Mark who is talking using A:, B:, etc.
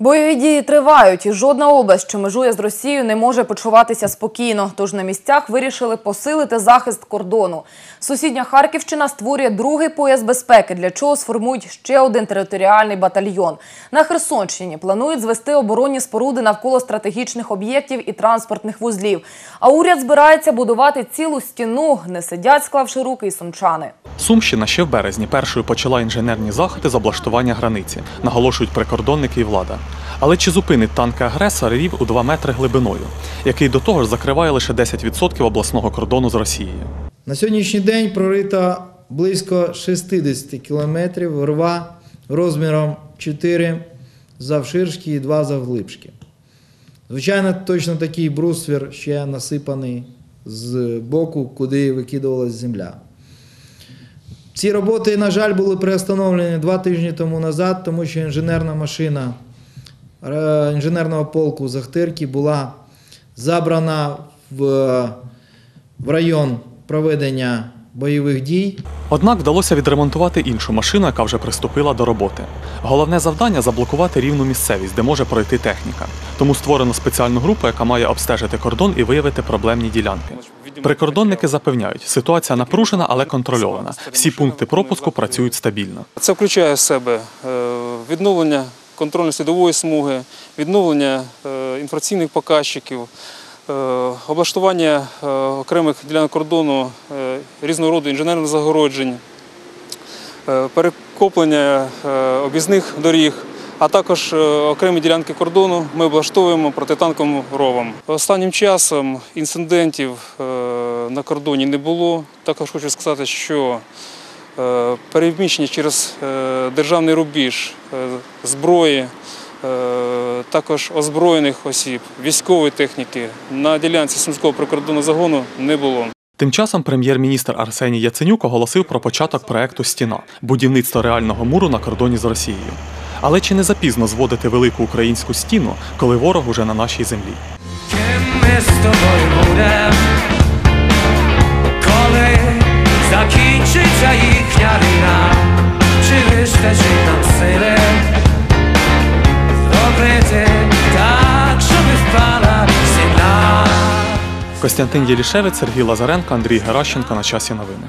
A: Бойові дії тривають, і жодна область, що межує з Росією, не може почуватися спокійно. Тож на місцях вирішили посилити захист кордону. Сусідня Харківщина створює другий пояс безпеки, для чого сформують ще один територіальний батальйон. На Херсонщині планують звести оборонні споруди навколо стратегічних об'єктів і транспортних вузлів. А уряд збирається будувати цілу стіну. Не сидять, склавши руки і сумчани.
B: Сумщина ще в березні першою почала інженерні заходи з облаштування границі, наголошують прикордонники і влада. Але чи зупинить танки агресора рів у 2 метри глибиною, який до того ж закриває лише 10% обласного кордону з Росією?
C: На сьогоднішній день прорито близько 60 кілометрів рва розміром 4 завширшки і 2 завглибшки. Звичайно, точно такий бруствір ще насипаний з боку, куди викидувалась земля. Ці роботи, на жаль, були приостановлені два тижні тому назад, тому що інженерна машина е, інженерного полку Захтирки була забрана в, в район проведення бойових дій.
B: Однак вдалося відремонтувати іншу машину, яка вже приступила до роботи. Головне завдання заблокувати рівну місцевість, де може пройти техніка. Тому створено спеціальну групу, яка має обстежити кордон і виявити проблемні ділянки. Прикордонники запевняють, ситуація напружена, але контрольована. Всі пункти пропуску працюють стабільно.
D: Це включає в себе е, відновлення контрольно-слідової смуги, відновлення е, інформаційних показчиків, е, облаштування окремих ділянок кордону різного роду інженерних загороджень, перекоплення об'їзних доріг, а також е, окремі ділянки кордону ми облаштовуємо протитанковим ровом. Останнім часом інцидентів е, на кордоні не було. Також хочу сказати, що е, переміщення через державний рубіж зброї, також озброєних осіб, військової техніки на ділянці Сумського прикордонного загону не було.
B: Тим часом прем'єр-міністр Арсеній Яценюк оголосив про початок проекту Стіна будівництво реального муру на кордоні з Росією. Але чи не запізно зводити велику українську стіну, коли ворог уже на нашій землі?
E: Ким ми з тобою будем, коли закінчиться їхня війна, чи вистачить нам сили зробити так, щоб впала стіна.
B: Костянтин Єлішевець, Сергій Лазаренко, Андрій Геращенко на часі новини.